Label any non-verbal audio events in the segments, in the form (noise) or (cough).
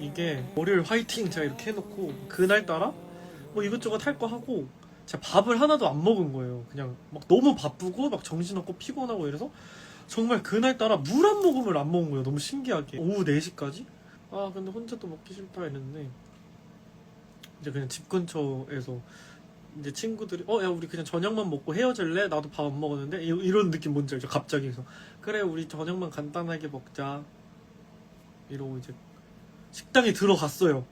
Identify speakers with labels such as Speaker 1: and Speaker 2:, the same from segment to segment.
Speaker 1: 이게 월요일 화이팅 제가 이렇게 해놓고 그날 따라 뭐 이것저것 할 거 하고 제가 밥을 하나도 안 먹은 거예요. 그냥 막 너무 바쁘고 막 정신없고 피곤하고 이래서 정말 그날 따라 물 한 모금을 안 먹은 거예요. 너무 신기하게. 오후 4시까지? 아 근데 혼자 또 먹기 싫다 했는데 이제 그냥 집 근처에서 이제 친구들이 어 야 우리 그냥 저녁만 먹고 헤어질래? 나도 밥 안 먹었는데 이- 이런 느낌 뭔지 알죠? 갑자기 그래서 그래 우리 저녁만 간단하게 먹자 이러고 이제 식당에 들어갔어요.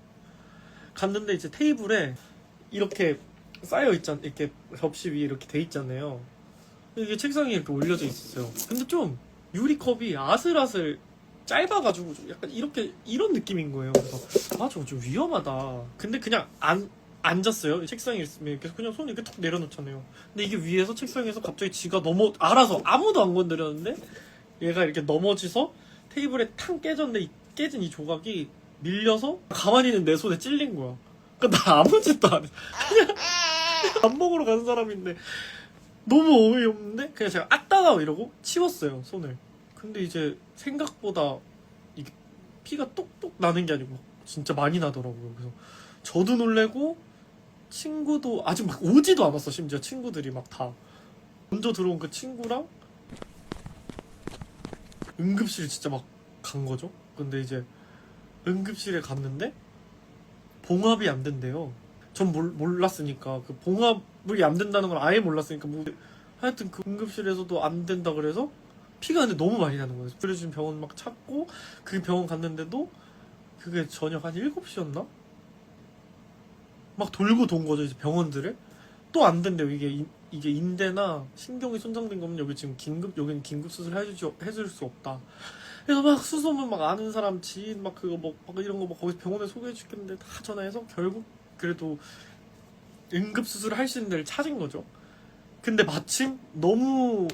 Speaker 1: 갔는데 이제 테이블에 이렇게 쌓여 있잖 이렇게 접시 위에 이렇게 돼 있잖아요. 이게 책상에 이렇게 올려져 있었어요. 근데 좀 유리컵이 아슬아슬 짧아가지고 좀 약간 이렇게 이런 느낌인 거예요. 그래서 아 저거 좀 위험하다. 근데 그냥 안 앉았어요. 이 책상에 있으면 이렇게 그냥 손 이렇게 툭 내려놓잖아요. 근데 이게 위에서 책상에서 갑자기 지가 넘어 알아서 아무도 안 건드렸는데 얘가 이렇게 넘어지서 테이블에 탕 깨졌는데 이 깨진 이 조각이 밀려서 가만히 있는 내 손에 찔린 거야. 그러니까 나 아무 짓도 안 해. 그냥 (laughs) 밥 먹으러 간 사람인데 너무 어이없는데 그냥 제가 아따가 이러고 치웠어요 손을. 근데 이제 생각보다 이게 피가 똑똑 나는 게 아니고 진짜 많이 나더라고요. 그래서 저도 놀래고 친구도 아직 막 오지도 않았어 심지어 친구들이 막 다 먼저 들어온 그 친구랑 응급실 진짜 막 간 거죠. 근데 이제 응급실에 갔는데 봉합이 안 된대요. 전 몰, 몰랐으니까 그 봉합이 안 된다는 걸 아예 몰랐으니까 뭐 하여튼 그 응급실에서도 안 된다 그래서 피가 근데 너무 많이 나는 거예요. 그래서 병원 막 찾고 그 병원 갔는데도 그게 저녁 한 7시였나? 막 돌고 돈 거죠 이제 병원들을 또 안 된대요 이게 인- 이게 인대나 신경이 손상된 거면 여기 지금 긴급 여기는 긴급 수술 해줄 수 없다 그래서 막 수소문 막 아는 사람 지인 막 그거 뭐 막 이런 거 막 거기서 병원에 소개해 주겠는데 다 전화해서 결국 그래도 응급 수술을 할 수 있는 데를 찾은 거죠 근데 마침 너무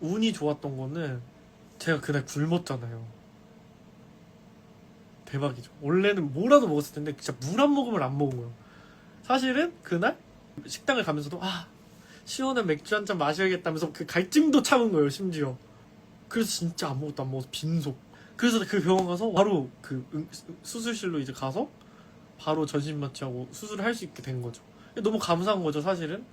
Speaker 1: 운이 좋았던 거는 제가 그날 굶었잖아요 대박이죠. 원래는 뭐라도 먹었을 텐데 진짜 물 한 모금을 안 먹은 거예요. 사실은 그날 식당을 가면서도 아 시원한 맥주 한 잔 마셔야겠다면서 그 갈증도 참은 거예요 심지어. 그래서 진짜 아무것도 안 먹어서 빈속. 그래서 그 병원 가서 바로 그 응- 수술실로 이제 가서 바로 전신 마취하고 수술을 할 수 있게 된 거죠. 너무 감사한 거죠 사실은.